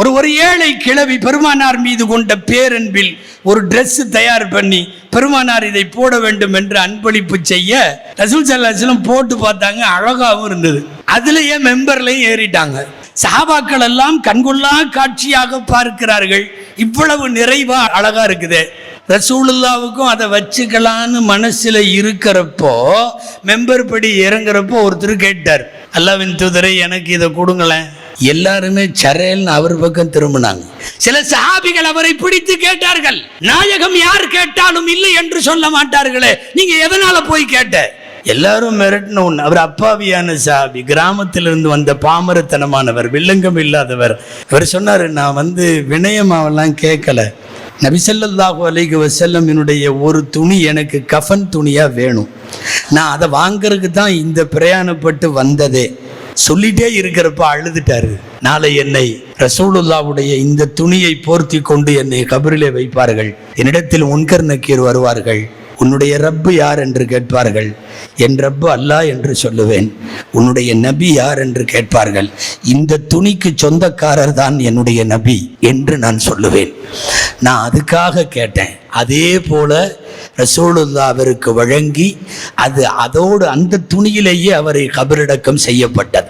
ஒரு ஒரு ஏழை கிழவி பெருமானார் மீது கொண்ட பேரன்பில் ஒரு ட்ரெஸ் தயார் பண்ணி பெருமானார் இதை போட வேண்டும் என்று அன்பளிப்பு செய்ய ரசூல் சல்லாஹம் போட்டு பார்த்தாங்க அழகாகவும் இருந்தது. அதுலயே மெம்பர்லையும் ஏறிட்டாங்க. சஹாபாக்கள் எல்லாம் கண்கொள்ளா காட்சியாக பார்க்கிறார்கள். இவ்வளவு நிறைவா அழகா இருக்குது. ரசூலுல்லாவுக்கும் அதை வச்சுக்கலான்னு மனசுல இருக்கிறப்போ மெம்பர் படி இறங்குறப்போ ஒருத்தர் கேட்டார் அல்லாவின் தூதரை எனக்கு இதை கொடுங்களேன். எல்லாருமே சரேல்னு அவர் பக்கம் திரும்பினாங்க. சில சஹாபிகள் அவரை பிடித்து கேட்டார்கள். நாயகம் யார் கேட்டாலும் இல்லை என்று சொல்ல மாட்டார்களே. நீங்க எதனால போய் கேட்ட? எல்லாரும் மிரட்டின ஒன்று அவர் அப்பாவியான சாபி கிராமத்திலிருந்து வந்த பாமரத்தனமானவர் வில்லங்கம் இல்லாதவர். அவர் சொன்னார் நான் வந்து வினயமாவெல்லாம் கேட்கல. நபிசல்லாஹு அலைஹி வசல்லம் என்னுடைய ஒரு துணி எனக்கு கஃபன் துணியா வேணும். நான் அதை வாங்குறதுக்கு தான் இந்த பிரயாணப்பட்டு வந்ததே. சொல்லிட்டே இருக்கிறப்ப அழுதுட்டாரு. நாளை என்னை ரசூலுல்லாவுடைய இந்த துணியை போர்த்தி கொண்டு என்னை கபரிலே வைப்பார்கள். என்னிடத்தில் முன்கர் நக்கீர் வருவார்கள். உன்னுடைய ரப்பு யார் என்று கேட்பார்கள். என் ரப்பு அல்லா என்று சொல்லுவேன். உன்னுடைய நபி யார் என்று கேட்பார்கள். இந்த துணிக்கு சொந்தக்காரர் தான் என்னுடைய நபி என்று நான் சொல்லுவேன். நான் அதுக்காக கேட்டேன். அதே போல ரசூலுல்லா அவருக்கு வழங்கி அது அதோடு அந்த துணியிலேயே அவரை கபரடக்கம் செய்யப்பட்டது.